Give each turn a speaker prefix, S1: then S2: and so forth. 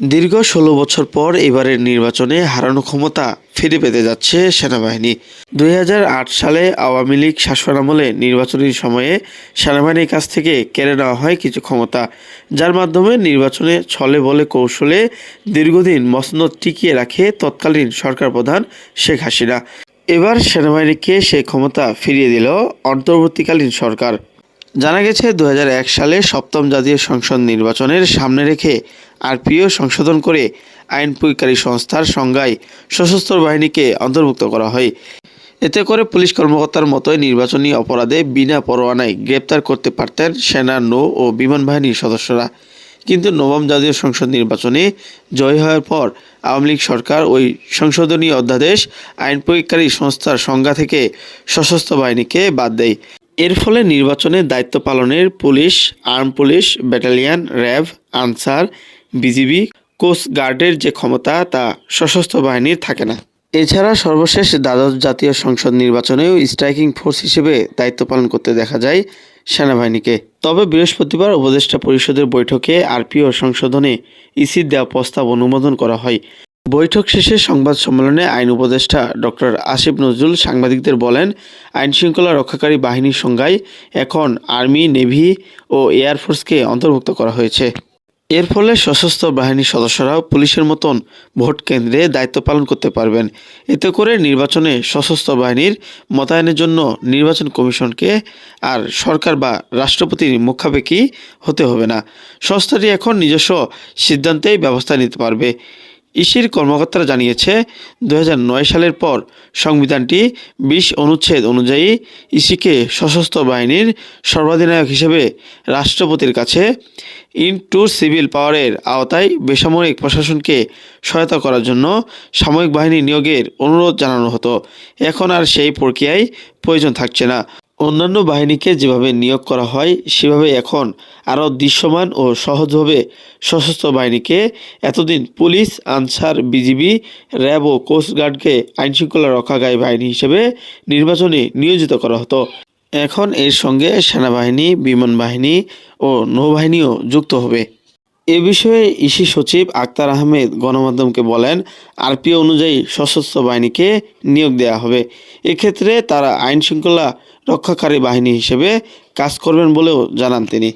S1: দীর্ঘ ষোলো বছর পর এবারের নির্বাচনে হারানো ক্ষমতা ফিরে পেতে যাচ্ছে সেনাবাহিনী। দুই হাজার আট সালে আওয়ামী লীগ শাসনামলে নির্বাচনী সময়ে সেনাবাহিনীর কাছ থেকে কেড়ে নেওয়া হয় কিছু ক্ষমতা, যার মাধ্যমে নির্বাচনে ছলে বলে কৌশলে দীর্ঘদিন মসনদ টিকিয়ে রাখে তৎকালীন সরকার প্রধান শেখ হাসিনা। এবার সেনাবাহিনীকে সেই ক্ষমতা ফিরিয়ে দিল অন্তর্বর্তীকালীন সরকার। জানা গেছে দু হাজার এক সালে সপ্তম জাতীয় সংসদ নির্বাচনের সামনে রেখে আরপিও সংশোধন করে আইন প্রয়োগকারী সংস্থার সংজ্ঞায় সশস্ত্র বাহিনীকে অন্তর্ভুক্ত করা হয়। এতে করে পুলিশ কর্মকর্তার মতোই নির্বাচনী অপরাধে বিনা পরোয়ানায় গ্রেপ্তার করতে পারতেন সেনা, নৌ ও বিমান বাহিনীর সদস্যরা। কিন্তু নবম জাতীয় সংসদ নির্বাচনে জয় হওয়ার পর আওয়ামী লীগ সরকার ওই সংশোধনী অধ্যাদেশ আইন প্রয়োগকারী সংস্থার সংজ্ঞা থেকে সশস্ত্র বাহিনীকে বাদ দেয়। এর ফলে নির্বাচনে দায়িত্ব পালনের police, arm police, battalion, RAB, Ansar, BGB, coast গার্ডের যে ক্ষমতা তা সশস্ত্র বাহিনীর থাকে না। এছাড়া সর্বশেষ দ্বাদশ জাতীয় সংসদ নির্বাচনেও স্ট্রাইকিং ফোর্স হিসেবে দায়িত্ব পালন করতে দেখা যায় সেনাবাহিনীকে। তবে বৃহস্পতিবার উপদেষ্টা পরিষদের বৈঠকে আরপিও সংশোধনে ইসির দেওয়া প্রস্তাব অনুমোদন করা হয়। বৈঠক শেষে সংবাদ সম্মেলনে আইন উপদেষ্টা ডক্টর আসিফ নজরুল সাংবাদিকদের বলেন আইন শৃঙ্খলা রক্ষাকারী বাহিনীর সংজ্ঞায় এখন আর্মি, নেভি ও এয়ারফোর্সকে অন্তর্ভুক্ত করা হয়েছে। এর ফলে সশস্ত্র বাহিনীর সদস্যরাও পুলিশের মতন ভোট কেন্দ্রে দায়িত্ব পালন করতে পারবেন। এতে করে নির্বাচনে সশস্ত্র বাহিনীর মোতায়েনের জন্য নির্বাচন কমিশনকে আর সরকার বা রাষ্ট্রপতির মুখাপেক্ষি হতে হবে না। সংস্থাটি এখন নিজস্ব সিদ্ধান্তেই ব্যবস্থা নিতে পারবে। ইসির কর্মকর্তারা জানিয়েছে দু হাজার নয় সালের পর সংবিধানটি বিশ অনুচ্ছেদ অনুযায়ী ইসিকে সশস্ত্র বাহিনীর সর্বাধিনায়ক হিসেবে রাষ্ট্রপতির কাছে ইন টু সিভিল পাওয়ারের আওতায় বেসামরিক প্রশাসনকে সহায়তা করার জন্য সামরিক বাহিনী নিয়োগের অনুরোধ জানানো হতো। এখন আর সেই প্রক্রিয়ায় প্রয়োজন থাকছে না। অন্যান্য বাহিনীকে যেভাবে নিয়োগ করা হয়, সেভাবে এখন আরও দৃশ্যমান ও সহজভাবে সশস্ত্র বাহিনীকে এতদিন পুলিশ, আনসার, বিজিবি, র্যাব ও কোস্টগার্ডকে আইনশৃঙ্খলা রক্ষাকারী বাহিনী হিসেবে নির্বাচনে নিয়োজিত করা হতো। এখন এর সঙ্গে সেনাবাহিনী, বিমান বাহিনী ও নৌবাহিনীও যুক্ত হবে। এ বিষয়ে ইসি সচিব আক্তার আহমেদ গণমাধ্যমকে বলেন আরপিও অনুযায়ী সশস্ত্র বাহিনীকে নিয়োগ দেওয়া হবে। এক্ষেত্রে তারা আইন শৃঙ্খলা রক্ষাকারী বাহিনী হিসেবে কাজ করবেন বলেও জানান তিনি।